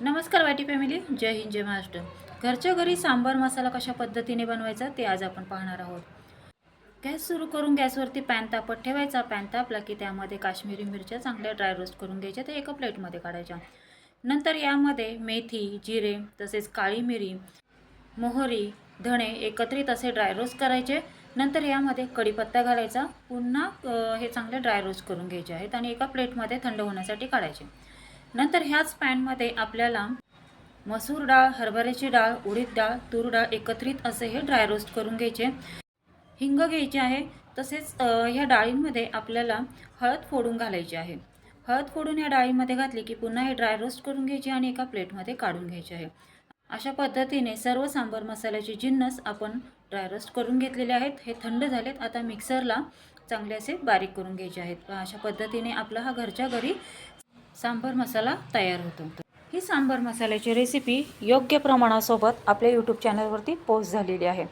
नमस्कार वाटी फॅमिली जय हिंद जय महाराष्ट्र. घरच्या घरी सांबार मसाला कशा पद्धतीने बनवायचा ते आज आपण पाहणार आहोत. गॅस सुरू करून गॅसवरती पॅन तापत ठेवायचा. पॅन तापला की त्यामध्ये काश्मीरी मिरच्या चांगल्या ड्राय रोस्ट करून घ्यायच्या. ते एका प्लेटमध्ये काढायच्या. नंतर यामध्ये मेथी जिरे तसेच काळी मिरी मोहरी धणे एकत्रित असे ड्राय रोस्ट करायचे. नंतर यामध्ये कढीपत्ता घालायचा. पुन्हा हे चांगले ड्राय रोस्ट करून घ्यायचे आहेत आणि एका प्लेटमध्ये थंड होण्यासाठी काढायचे. नंतर ह्याच पॅनमध्ये आपल्याला मसूर डाळ हरभऱ्याची डाळ उडीद डाळ तूर डाळ एकत्रित असे हे ड्राय रोस्ट करून घ्यायचे. हिंग घ्यायचे आहे. तसेच ह्या डाळींमध्ये आपल्याला हळद फोडून घालायची आहे. हळद फोडून या डाळीमध्ये घातली की पुन्हा हे ड्राय रोस्ट करून घ्यायचे आणि एका प्लेटमध्ये काढून घ्यायचे आहे. अशा पद्धतीने सर्व सांबार मसाल्याचे जिन्नस आपण ड्राय रोस्ट करून घेतलेले आहेत. हे थंड झालेत. आता मिक्सरला चांगले असे बारीक करून घ्यायचे आहेत. अशा पद्धतीने आपला हा घरच्या घरी सांबार मसाला तयार होतो. ही सांबार मसाल्याची रेसिपी योग्य प्रमाणासोबत आपल्या यूट्यूब चॅनलवरती पोस्ट झालेली आहे.